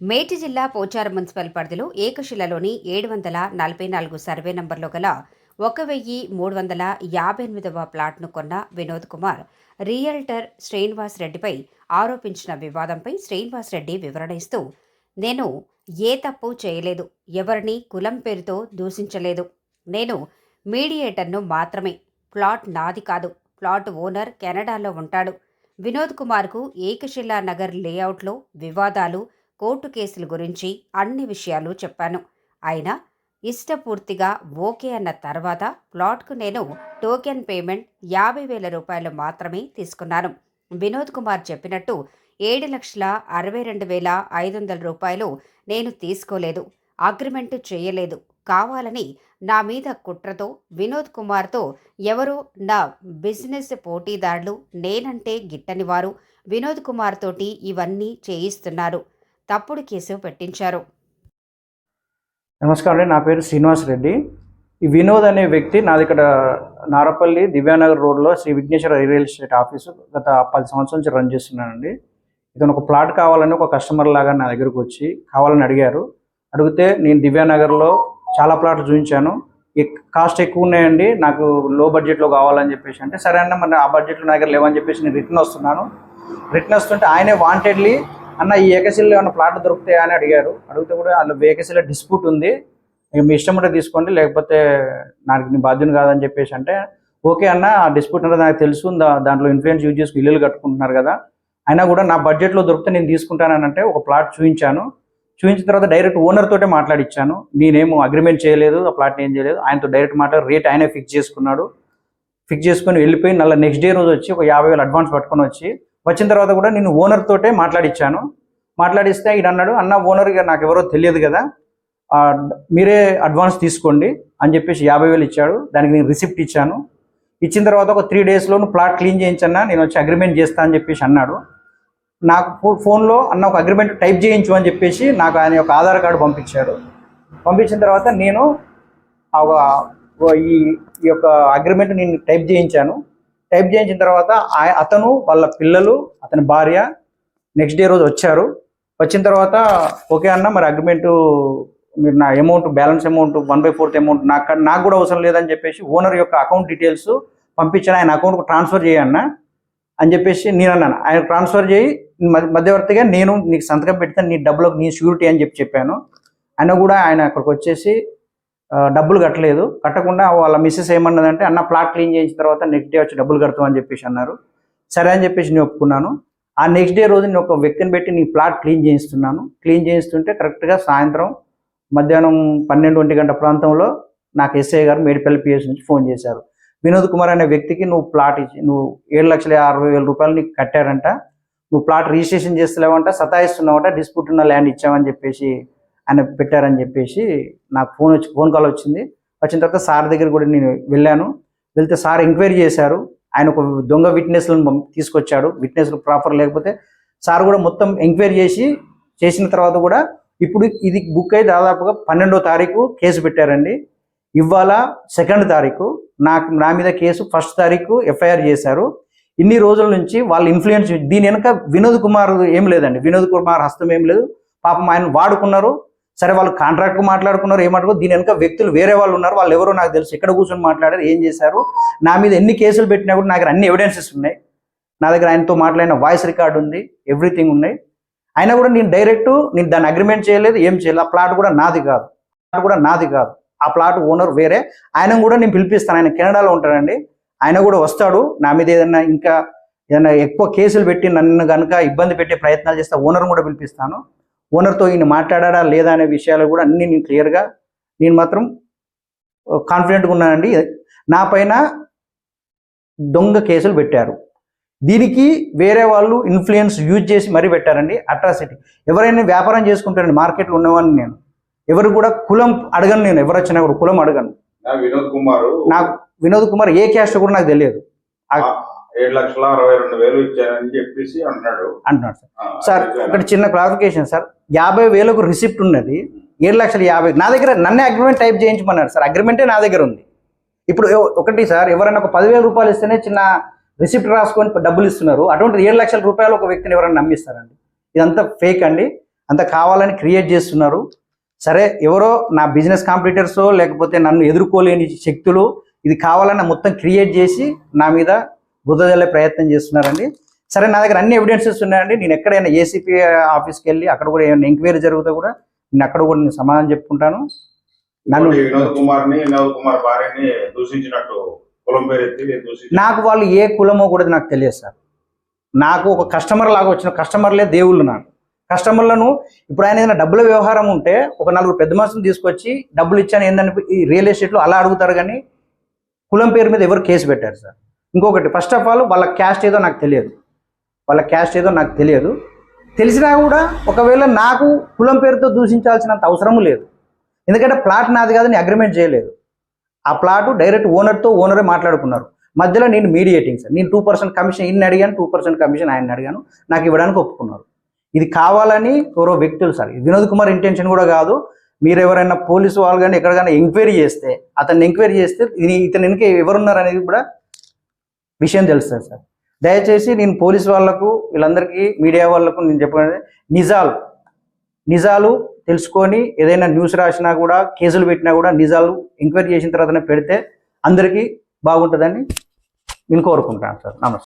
మేటి జిల్లా పోచారం మున్సిపల్ పరిధిలో ఏకశిలలోని ఏడు వందల నలభై నాలుగు సర్వే నంబర్లో గల ఒక వెయ్యి మూడు వందల యాభై ఎనిమిదవ ప్లాట్ను కొన్న వినోద్ కుమార్ రియల్టర్ శ్రీనివాస్ రెడ్డిపై ఆరోపించిన వివాదంపై శ్రీనివాస్ రెడ్డి వివరణ ఇస్తూ నేను ఏ తప్పు చేయలేదు ఎవరిని కులం పేరుతో దూషించలేదు. నేను మీడియేటర్ను మాత్రమే. ప్లాట్ నాది కాదు. ప్లాట్ ఓనర్ కెనడాలో ఉంటాడు. వినోద్ కుమార్కు ఏకశిలా నగర్ లేఅవుట్లో వివాదాలు కోర్టు కేసుల గురించి అన్ని విషయాలు చెప్పాను. అయినా ఇష్టపూర్తిగా ఓకే అన్న తర్వాత ప్లాట్కు నేను టోకెన్ పేమెంట్ యాభై వేల రూపాయలు మాత్రమే తీసుకున్నాను. వినోద్ కుమార్ చెప్పినట్టు ఏడు లక్షల అరవై రెండు వేల ఐదు వందల రూపాయలు నేను తీసుకోలేదు. అగ్రిమెంట్ చేయలేదు. కావాలని నా మీద కుట్రతో వినోద్ కుమార్తో ఎవరో నా బిజినెస్ పోటీదారులు నేనంటే గిట్టని వారు. వినోద్ కుమార్ తోటి ఇవన్నీ చేయిస్తున్నారు. తప్పుడు కేసు పెట్టించారు. నమస్కారం నా పేరు శ్రీనివాస్ రెడ్డి. ఈ వినోద్ అనే వ్యక్తి నాది ఇక్కడ నారపల్లి దివ్యానగర్ రోడ్లో Shri Vighneshwara real estate office గత పది సంవత్సరాల నుంచి రన్ చేస్తున్నానండి. ఇతను ఒక ప్లాట్ కావాలని ఒక కస్టమర్ లాగా నా దగ్గరకు వచ్చి కావాలని అడిగారు. అడిగితే నేను దివ్యానగర్లో చాలా ప్లాట్లు చూపించాను. కాస్ట్ ఎక్కువ ఉన్నాయండి. నాకు లో బడ్జెట్లో కావాలని చెప్పేసి అంటే సరే అన్న మరి ఆ బడ్జెట్లో నా దగ్గర లేవని చెప్పేసి నేను రిటర్న్ వస్తున్నాను. రిటర్న్ వస్తుంటే ఆయనే వాంటెడ్లీ అన్న ఈ ఏకశిల్లో ఏమైనా ప్లాట్లు దొరుకుతాయా అని అడిగారు. అడిగితే కూడా అందులో ఏకశిల డిస్ప్యూట్ ఉంది. మీ ఇష్టం ఉంటే తీసుకోండి లేకపోతే నాకు నీ బాధ్యత కాదని చెప్పేసి అంటే ఓకే అన్న ఆ డిస్ప్యూట్ అనేది నాకు తెలుసు. దాంట్లో ఇన్ఫ్లుయెన్స్ యూజ్ చేసుకుని ఇల్లులు కట్టుకుంటున్నారు కదా. అయినా కూడా నా బడ్జెట్లో దొరికితే నేను తీసుకుంటానని అంటే ఒక ప్లాట్ చూపించాను చూపించిన తర్వాత డైరెక్ట్ ఓనర్ తోటే మాట్లాడిచ్చాను. నేనేమో అగ్రిమెంట్ చేయలేదు ఆ ప్లాట్ ఏం చేయలేదు. ఆయనతో డైరెక్ట్ మాట్లాడి రేట్ ఆయనే ఫిక్స్ చేసుకున్నాడు. ఫిక్స్ చేసుకొని వెళ్ళిపోయి నల్ల నెక్స్ట్ డే రోజు వచ్చి ఒక యాభై వేలు అడ్వాన్స్ పట్టుకొని వచ్చి వచ్చిన తర్వాత కూడా నేను ఓనర్ తోటే మాట్లాడిచ్చాను. మాట్లాడిస్తే ఈయన అన్నాడు అన్న ఓనర్ నాకు ఎవరో తెలియదు కదా మీరే అడ్వాన్స్ తీసుకోండి అని చెప్పేసి యాభై వేలు ఇచ్చాడు. దానికి నేను రిసిప్ట్ ఇచ్చాను. ఇచ్చిన తర్వాత ఒక త్రీ డేస్లో ప్లాట్ క్లీన్ చేయించన్నా నేను వచ్చి అగ్రిమెంట్ చేస్తా అని చెప్పేసి అన్నాడు. నాకు ఫోన్లో అన్న ఒక అగ్రిమెంట్ టైప్ చేయించు అని చెప్పేసి నాకు ఆయన యొక్క ఆధార్ కార్డు పంపించాడు పంపించిన తర్వాత నేను ఈ ఈ యొక్క అగ్రిమెంట్ నేను టైప్ చేయించాను. టైప్ చేయించిన తర్వాత ఆయ- అతను వాళ్ళ పిల్లలు అతని భార్య నెక్స్ట్ డే రోజు వచ్చారు. వచ్చిన తర్వాత ఓకే అన్న మరి అగ్రిమెంటు మీరు నా amount balance amount one by fourth amount నాకు నాకు కూడా అవసరం లేదని చెప్పేసి ఓనర్ యొక్క అకౌంట్ డీటెయిల్స్ పంపించిన ఆయన అకౌంట్కు ట్రాన్స్ఫర్ చేయన్న అని చెప్పేసి నేను అన్నాను. ఆయన ట్రాన్స్ఫర్ చేయి మధ్య- మధ్యవర్తిగా నేను నీకు సంతకం పెడితే నీ డబ్బులకు నీ షూరిటీ అని చెప్పి చెప్పాను. ఆయన కూడా ఆయన అక్కడికి వచ్చేసి డబ్బులు కట్టలేదు. కట్టకుండా వాళ్ళ మిస్సెస్ ఏమన్నదంటే అన్న ప్లాట్ క్లీన్ చేసిన తర్వాత నెక్స్ట్ డే వచ్చి డబ్బులు కడతామని చెప్పేసి అన్నారు. సరే అని చెప్పేసి నేను ఒప్పుకున్నాను. ఆ నెక్స్ట్ డే రోజు నేను ఒక వ్యక్తిని పెట్టి నీ ప్లాట్ క్లీన్ చేయిస్తున్నాను. క్లీన్ చేయిస్తుంటే కరెక్ట్గా సాయంత్రం మధ్యాహ్నం పన్నెండు ఒంటి గంట ప్రాంతంలో నాకు ఎస్ఐ గారు మేడిపల్లి పిఎస్ నుంచి ఫోన్ చేశారు. వినోద్ కుమార్ అనే వ్యక్తికి నువ్వు ప్లాట్ ఇచ్చి నువ్వు ఏడు లక్షల అరవై వేల రూపాయలు నీకు కట్టారంట. నువ్వు ప్లాట్ రిజిస్ట్రేషన్ చేస్తలేవంట సతాయిస్తున్నావంట డిస్ప్యూట్ ఉన్న ల్యాండ్ ఇచ్చావని చెప్పేసి ఆయన పెట్టారని చెప్పేసి నాకు ఫోన్ వచ్చి ఫోన్ కాల్ వచ్చింది. వచ్చిన తర్వాత సార్ దగ్గర కూడా నేను వెళ్ళాను. వెళ్తే సార్ ఎంక్వైరీ చేశారు. ఆయన ఒక దొంగ విట్నెస్లను తీసుకొచ్చాడు. విట్నెస్లు ప్రాపర్ లేకపోతే సార్ కూడా మొత్తం ఎంక్వైరీ చేసి చేసిన తర్వాత కూడా ఇప్పుడు ఇది బుక్ అయి దాదాపుగా పన్నెండో తారీఖు కేసు పెట్టారండి. ఇవాళ సెకండ్ తారీఖు. నాకు నా మీద కేసు ఫస్ట్ తారీఖు ఎఫ్ఐఆర్ చేశారు. ఇన్ని రోజుల నుంచి వాళ్ళ ఇన్ఫ్లుయెన్స్ దీని వెనక వినోద్ కుమార్ ఏం లేదండి. వినోద్ కుమార్ హస్తం ఏం లేదు. పాపం ఆయన వాడుకున్నారు. సరే వాళ్ళు కాంట్రాక్ట్ మాట్లాడుకున్నారు ఏమంటారు దీని వెనుక వ్యక్తులు వేరే వాళ్ళు ఉన్నారు వాళ్ళు ఎవరో నాకు తెలుసు ఎక్కడ కూర్చొని మాట్లాడారు ఏం చేశారు నా మీద ఎన్ని కేసులు పెట్టినా కూడా నా దగ్గర అన్ని ఎవిడెన్సెస్ ఉన్నాయి. నా దగ్గర ఆయనతో మాట్లాడిన వాయిస్ రికార్డు ఉంది ఎవ్రీథింగ్ ఉన్నాయి. అయినా కూడా నేను డైరెక్ట్ నేను దాన్ని అగ్రిమెంట్ చేయలేదు ఏం చేయలేదు. ఆ ప్లాట్ కూడా నాది కాదు. ప్లాట్ కూడా నాది కాదు. ఆ ప్లాట్ ఓనర్ వేరే. ఆయన కూడా నేను పిలిపిస్తాను ఆయన కెనడాలో ఉంటాడండి. ఆయన కూడా వస్తాడు నా మీద ఏదైనా ఇంకా ఏదైనా ఎక్కువ కేసులు పెట్టి నన్ను కనుక ఇబ్బంది పెట్టే ప్రయత్నాలు చేస్తే ఓనర్ కూడా పిలిపిస్తాను. ఓనర్తో ఈయన మాట్లాడాడా లేదా అనే విషయాలు కూడా అన్ని నేను క్లియర్గా నేను మాత్రం కాన్ఫిడెంట్గా ఉన్నానండి. నా పైన దొంగ కేసులు పెట్టారు. దీనికి వేరే వాళ్ళు ఇన్ఫ్లుయెన్స్ యూజ్ చేసి మరీ పెట్టారండి. అట్రాసిటీ ఎవరైనా వ్యాపారం చేసుకుంటారండి మార్కెట్లో ఉన్నవాడిని నేను. ఎవరు కూడా కులం అడగను నేను. ఎవరు వచ్చినా కూడా కులం అడగను. వినోద్ కుమార్. నాకు వినోద్ కుమార్ ఏ క్యాస్ట్ కూడా నాకు తెలియదు. ఏడు లక్షల అరవై రెండు వేలు చెప్పేసి అంటున్నాడు అంటున్నాడు సార్. సార్ ఒకటి చిన్న క్లారిఫికేషన్ సార్. యాభై వేలకు రిసిప్ట్ ఉన్నది. ఏడు లక్షల యాభై నా దగ్గర నన్నే అగ్రిమెంట్ టైప్ చేయించమన్నారు సార్. అగ్రిమెంటే నా దగ్గర ఉంది. ఇప్పుడు ఒకటి సార్ ఎవరైనా ఒక పదివేల రూపాయలు ఇస్తేనే చిన్న రిసిప్ట్ రాసుకొని డబ్బులు ఇస్తున్నారు. అటువంటి ఏడు లక్షల రూపాయలు ఒక వ్యక్తిని ఎవరైనా నమ్మిస్తారండి? ఇదంతా ఫేక్ అండి. అంత కావాలని క్రియేట్ చేస్తున్నారు. సరే ఎవరో నా బిజినెస్ కాంపిటీటర్సో లేకపోతే నన్ను ఎదుర్కోలేని శక్తులు ఇది కావాలని మొత్తం క్రియేట్ చేసి నా మీద బుద్ధ జల్లే ప్రయత్నం చేస్తున్నారండి. సరే నా దగ్గర అన్ని ఎవిడెన్సెస్ ఉన్నాయండి. నేను ఎక్కడైనా ఏసీపీ ఆఫీస్కి వెళ్ళి అక్కడ కూడా ఏమైనా ఎంక్వైరీ జరిగితే కూడా నేను అక్కడ కూడా నేను సమాధానం చెప్పుకుంటాను. నన్ను వినోద్ కుమార్ని వినోద్ కుమార్ భార్యని దూషించినట్టు కులం పేరు నాకు వాళ్ళు ఏ కులమో కూడా నాకు తెలియదు సార్. నాకు ఒక కస్టమర్ లాగా వచ్చిన కస్టమర్లే దేవుళ్ళు నాకు. కస్టమర్లను ఇప్పుడు ఆయన ఏదైనా డబ్బుల వ్యవహారం ఉంటే ఒక నలుగురు పెద్ద మనుషులు తీసుకొచ్చి డబ్బులు ఇచ్చాను ఏందని ఈ రియల్ ఎస్టేట్లో అలా అడుగుతారు కానీ కులం పేరు మీద ఎవరు కేసు పెట్టారు సార్? ఇంకొకటి ఫస్ట్ ఆఫ్ ఆల్ వాళ్ళ క్యాస్ట్ ఏదో నాకు తెలియదు. వాళ్ళ క్యాస్ట్ ఏదో నాకు తెలియదు. తెలిసినా కూడా ఒకవేళ నాకు కులం పేరుతో దూషించాల్సినంత అవసరం లేదు. ఎందుకంటే ప్లాట్ నాది కాదని అగ్రిమెంట్ చేయలేదు. ఆ ప్లాట్ డైరెక్ట్ ఓనర్తో ఓనరే మాట్లాడుకున్నారు. మధ్యలో నేను మీడియేటింగ్ సార్ నేను టూ పర్సెంట్ కమిషన్ ఇన్ని అడిగాను టూ పర్సెంట్ కమిషన్ ఆయన అడిగాను. నాకు ఇవ్వడానికి ఒప్పుకున్నారు. ఇది కావాలని ఎవరో వ్యక్తులు సార్ వినోద్ కుమార్ ఇంటెన్షన్ కూడా కాదు. మీరు ఎవరైనా పోలీసు వాళ్ళు కానీ ఎక్కడికైనా ఎంక్వైరీ చేస్తే అతన్ని ఎంక్వైరీ చేస్తే ఇతను వెనుక ఎవరున్నారు అనేది కూడా విషయం తెలుస్తుంది సార్. దయచేసి నేను పోలీస్ వాళ్ళకు వీళ్ళందరికీ మీడియా వాళ్ళకు నేను చెప్పినది నిజాలు. నిజాలు తెలుసుకొని ఏదైనా న్యూస్ రాసినా కూడా కేసులు పెట్టినా కూడా నిజాలు ఎంక్వైరీ చేసిన తర్వాతనే పెడితే అందరికీ బాగుంటుందని నేను కోరుకుంటాను సార్. నమస్తే.